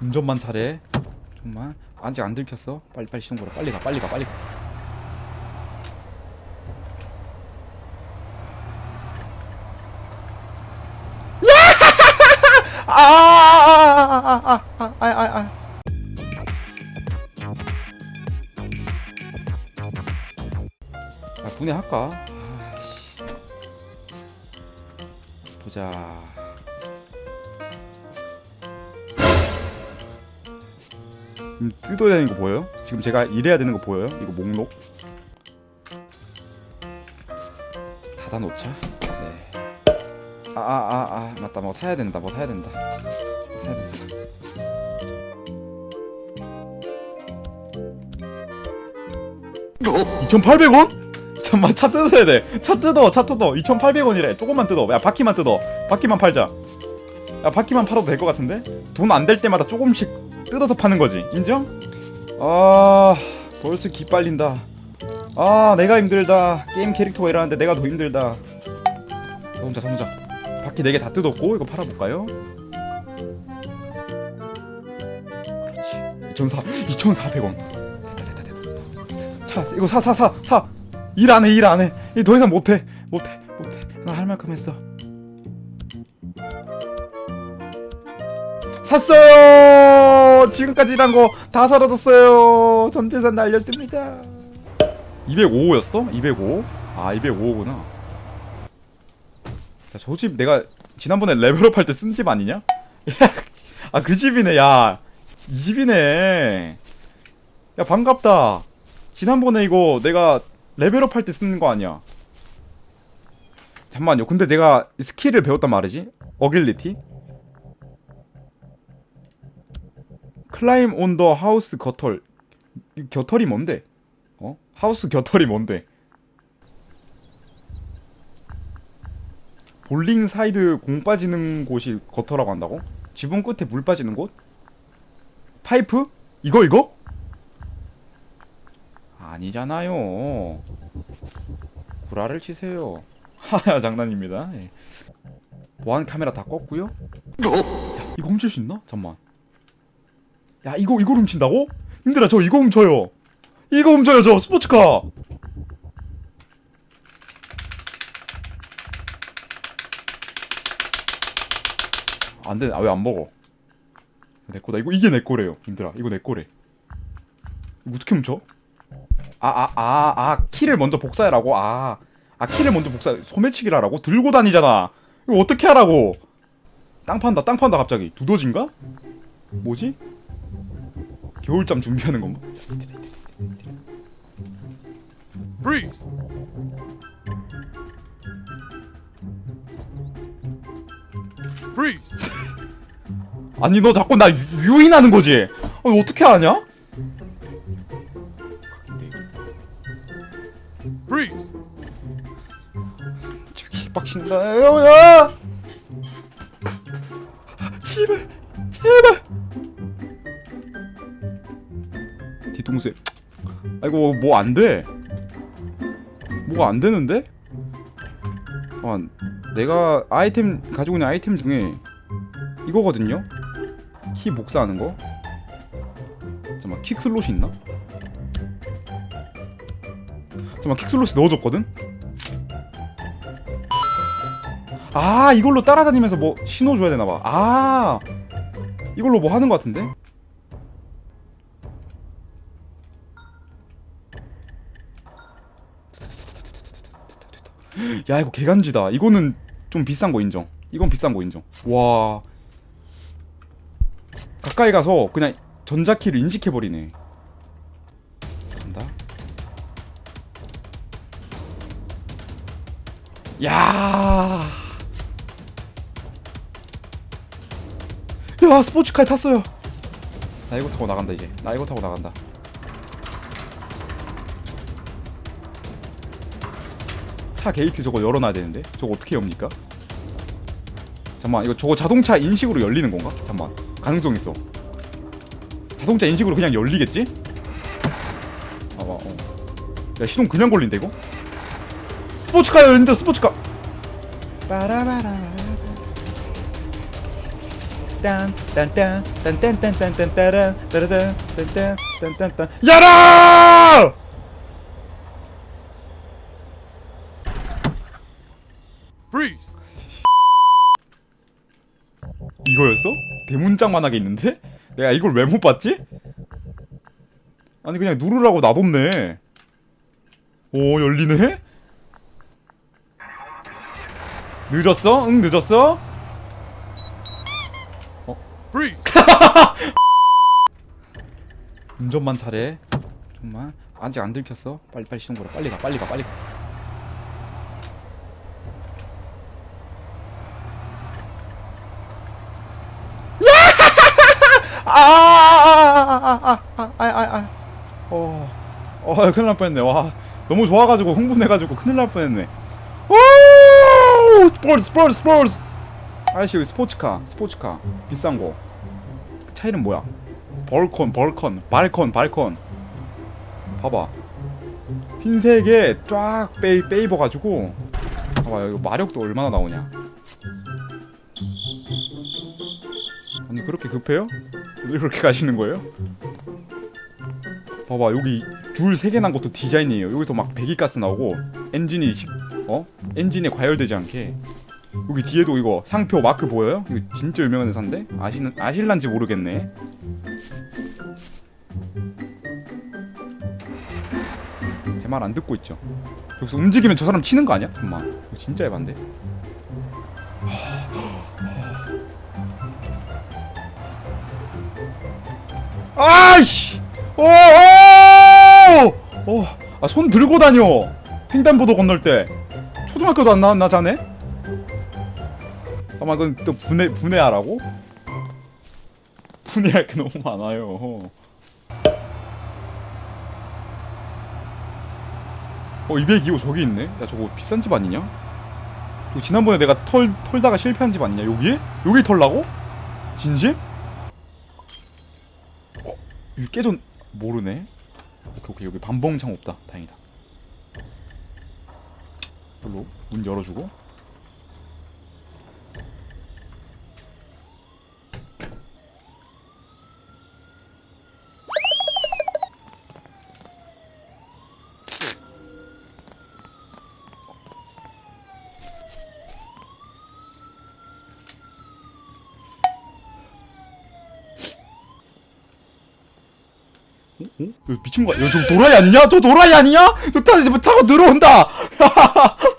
운전만 잘해. 정말. 아직 안 들켰어. 빨리 빨리 시동 걸어 빨리 가 빨리 가 빨리 가. 아아아아아아아아아. 아, 분해할까? 아이씨. 보자. 뜯어야 되는 거 보여요? 지금 제가 일해야 되는 거 보여요? 이거 목록 닫아놓자. 네. 아 아 아 아 맞다 뭐 사야 된다 뭐 사야 된다 뭐 사야 된다. 어? 2,800원? 잠만 차 뜯어야 돼. 차 뜯어, 차 뜯어. 2,800원이래. 조금만 뜯어. 야 바퀴만 뜯어. 바퀴만 팔자. 야 바퀴만 팔아도 될 것 같은데? 돈 안 될 때마다 조금씩 뜯어서 파는 거지. 인정? 아 벌써 기빨린다. 아 내가 힘들다. 게임 캐릭터가 이러는데 내가 더 힘들다. 자동차 자동차. 바퀴 4개 다 뜯었고 이거 팔아볼까요? 그렇지. 2,400 2,400원. 됐다 됐다 됐다. 차 이거 사 사 사 사. 일 안 해 일 안 해. 이더 이상 못해 못해 못해. 나 할 만큼 했어. 샀어요. 지금까지 일한 거 다 사라졌어요. 전 재산 날렸습니다. 205였어? 205? 아 205구나. 자, 저 집 내가 지난번에 레벨업 할 때 쓴 집 아니냐? 아 그 집이네 야. 이 집이네. 야 반갑다. 지난번에 이거 내가 레벨업 할 때 쓰는 거 아니야? 잠만요. 근데 내가 스킬을 배웠단 말이지? 어길리티? 클라임 온 더 하우스 겨털. 이 겨털이 뭔데? 어? 하우스 겨털이 뭔데? 볼링 사이드 공 빠지는 곳이 겉터라고 한다고? 지붕 끝에 물 빠지는 곳? 파이프? 이거 이거? 아니잖아요. 구라를 치세요. 하하 장난입니다. 예. 보안 카메라 다 껐고요. 야, 이거 훔칠 수 있나? 잠만. 야 이거 이걸 훔친다고? 힘들어 저 이거 훔쳐요. 이거 훔쳐요 저 스포츠카. 안돼 아 왜 안 먹어? 내 거다 이거 이게 내 거래요. 힘들어 이거 내 거래. 이거 어떻게 훔쳐? 아 아 아 아 키를 먼저 복사해라고 아. 아 키를 먼저 복사 소매치기라라고 들고 다니잖아 이거 어떻게 하라고 땅 판다 땅 판다 갑자기 두더진가 뭐지 겨울잠 준비하는 건가 Freeze! Freeze! 아니 너 자꾸 나 유- 유인하는 거지 아니 어떻게 하냐 Freeze! 저기 빡친다 야제 아이고 뭐 안 돼? 뭐가 안 되는데? 아 내가 아이템 가지고 있는 아이템 중에 이거거든요? 키 복사하는 거? 잠깐만 킥 슬롯이 있나? 잠깐만 킥 슬롯이 넣어줬거든? 아 이걸로 따라다니면서 뭐 신호 줘야 되나봐. 아 이걸로 뭐 하는 것 같은데 야 이거 개간지다 이거는 좀 비싼 거 인정 이건 비싼 거 인정 와 가까이 가서 그냥 전자키를 인식해버리네 간다 야. 야, 스포츠카에 탔어요. 나 이거 타고 나간다 이제. 나 이거 타고 나간다. 차 게이트 저거 열어놔야 되는데 저거 어떻게 엽니까? 잠만 이거 저거 자동차 인식으로 열리는 건가? 잠만 가능성 있어. 자동차 인식으로 그냥 열리겠지? 아, 어. 야 시동 그냥 걸린다 이거? 스포츠카 열린다 스포츠카. 빠라바라. 딴딴딴딴딴딴딴딴딴 따라단 딴딴딴딴딴 야라! Freeze. 이거였어? 대문짝 만하게 있는데? 내가 이걸 왜 못 봤지? 아니 그냥 누르라고 놔뒀네 오 열리네? 늦었어? 응 늦었어? Freeze. 운전만 잘해 좀만 아직 안 들켰어 빨리 빨리 시동 걸어 빨리 가 빨리 가 빨리 가 아 아, 아, 아, 아, 아. 어, 어, 큰일 날 뻔했네. 와, 너무 좋아가지고 흥분해가지고 큰일 날 뻔했네. 오, 스포츠, 스포츠, 스포츠. 아저씨 여기 스포츠카, 스포츠카 비싼 거. 그 차 이름 뭐야? 벌콘, 벌콘, 발콘, 발콘. 봐봐. 흰색에 쫙 빼, 빼입어가지고 봐봐 이거 마력도 얼마나 나오냐 아니 그렇게 급해요? 왜 그렇게 가시는 거예요? 봐봐 여기 줄 3개 난 것도 디자인이에요 여기서 막 배기가스 나오고 엔진이 식- 어? 엔진에 과열되지 않게 여기 뒤에도 이거 상표 마크 보여요? 이거 진짜 유명한 회사인데? 아시는, 아실란지 모르겠네 제 말 안 듣고 있죠. 여기서 움직이면 저 사람 치는 거 아니야? 잠깐만. 이거 진짜 에반데. 아이씨! 오! 오! 오! 아, 손 들고 다녀! 횡단보도 건널 때. 초등학교도 안 나왔나, 자네? 잠깐만, 그건 또 분해, 분해하라고? 분해할 게 너무 많아요. 어 202호 저기 있네 야 저거 비싼 집 아니냐? 저거 지난번에 내가 털, 털다가 실패한 집 아니냐 여기에? 여기 털라고? 진심? 어? 깨전 모르네. 오케이 오케이. 여기 반봉창 없다. 다행이다. 별로 문 열어주고 어? 미친 거야? 저 도라이 아니냐? 저 도라이 아니냐? 저 타, 뭐 타고 들어온다!